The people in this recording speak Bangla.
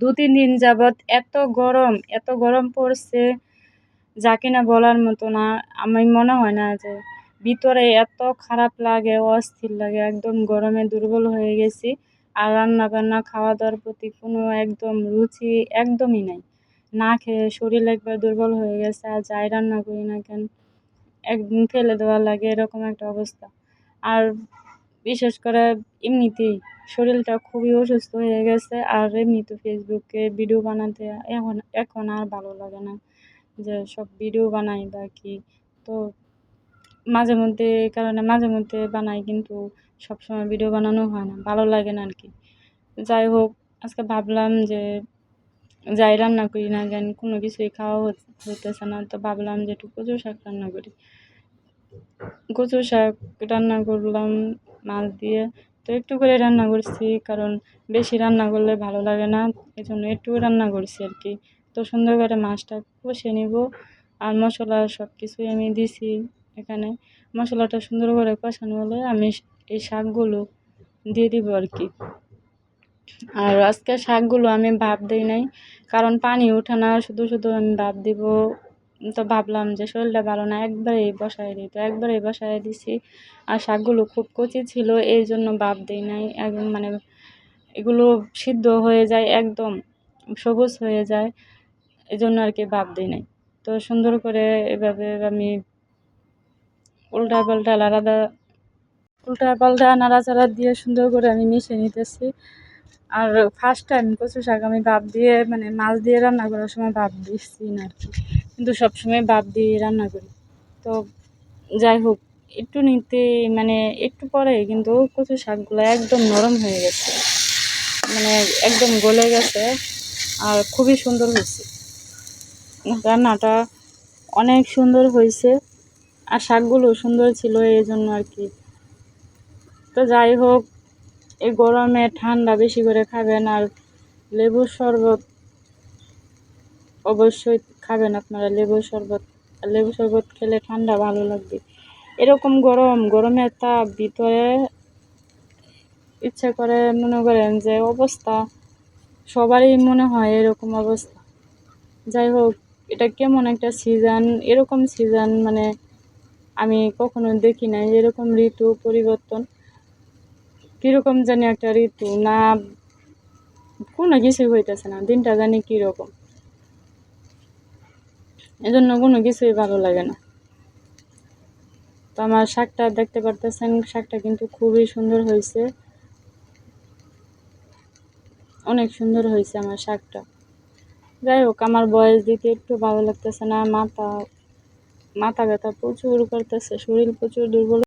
দু তিন দিন যাবৎ এত গরম এত গরম পড়ছে যা কিনা বলার মতো না। আমি মনে হয় না যে ভিতরে এত খারাপ লাগে, অস্থির লাগে, একদম গরমে দুর্বল হয়ে গেছি। আর রান্না বান্না খাওয়া দাওয়ার প্রতি কোনো একদম রুচি একদমই নাই। না খেয়ে শরীর একবার দুর্বল হয়ে গেছে, আর যাই রান্না করি না কেন, একদিন ফেলে দেওয়া লাগে, এরকম একটা অবস্থা। আর বিশেষ করে এমনিতেই শরীরটা খুবই অসুস্থ হয়ে গেছে আর এমনিতে ফেসবুকে ভিডিও বানাতে এখন এখন আর ভালো লাগে না যে সব ভিডিও বানাই বা কি। তো মাঝে মধ্যে কারণে মাঝে মধ্যে বানাই কিন্তু সবসময় ভিডিও বানানো হয় না, ভালো লাগে না আর কি যাই হোক, আজকে ভাবলাম যে যাই রান্না করি না কেন, কোনো কিছুই খাওয়া হইতেছে না। তো ভাবলাম যে একটু কচু শাক রান্না করি। কচু শাক রান্না করলাম মাছ দিয়ে। তো একটু করে রান্না করছি, কারণ বেশি রান্না করলে ভালো লাগে না। এই জন্য একটু রান্না করছি আর কি। তো সুন্দর করে মাছটা কষে নিব আর মশলা সব কিছুই আমি দিছি এখানে। মশলাটা সুন্দর করে কষানো হলে আমি এই শাকগুলো দিয়ে দিব আর কি। আর আজকে শাকগুলো আমি ভাপ দিই নাই, কারণ পানি ওঠে না, শুধু শুধু আমি ভাপ দিব তো ভাবলাম যে শরীরটা ভালো না, একবারেই বসায় দিই। তো একবারেই বসায় দিছি। আর শাকগুলো খুব কচি ছিল, এই জন্য ভাপ দিই নাই। একদম মানে এগুলো সিদ্ধ হয়ে যায়, একদম সবুজ হয়ে যায়। এই জন্য আর কি ভাপ দিই নাই। তো সুন্দর করে এভাবে আমি উল্টা পাল্টা আলাদা উল্টা পাল্টা নাড়াচাড়া দিয়ে সুন্দর করে আমি মিশিয়ে নিতেছি। আর ফার্স্ট টাইম কচু শাক আমি ভাপ দিয়ে মানে মাছ দিয়ে রান্না করার সময় ভাপ দিচ্ছি না আর কি। কিন্তু সবসময় ভাপ দিয়ে রান্না করি। তো যাই হোক, একটু নিতে মানে একটু পরে কিন্তু কচু শাকগুলো একদম নরম হয়ে গেছে। মানে একদম গলে গেছে আর খুবই সুন্দর হয়েছে। রান্নাটা অনেক সুন্দর হয়েছে আর শাকগুলো সুন্দর ছিল এই জন্য আর কি। তো যাই হোক, এই গরমে ঠান্ডা বেশি করে খাবেন আর লেবুর শরবত অবশ্যই খাবেন আপনারা লেবুর শরবত, লেবু শরবত খেলে ঠান্ডা ভালো লাগবে। এরকম গরম গরমের তাপ ভিতরে ইচ্ছে করে মনে করেন যে অবস্থা, সবারই মনে হয় এরকম অবস্থা। যাই হোক, এটা কেমন একটা সিজন এরকম সিজন মানে আমি কখনো দেখি নাই, এরকম ঋতু পরিবর্তন। কীরকম জানি একটা ঋতু, না কোনো কিছুই হইতেছে না, দিনটা জানি কীরকম। এজন্য কোনো কিছুই ভালো লাগে না। তো আমার শাকটা দেখতে পারতেছেন, শাকটা কিন্তু খুবই সুন্দর হয়েছে। অনেক সুন্দর হয়েছে আমার শাকটা। যাই হোক, আমার বয়স দিতে একটু ভালো লাগতেছে না, মাথা মাথা ব্যথা প্রচুর করতেছে, শরীর প্রচুর দুর্বল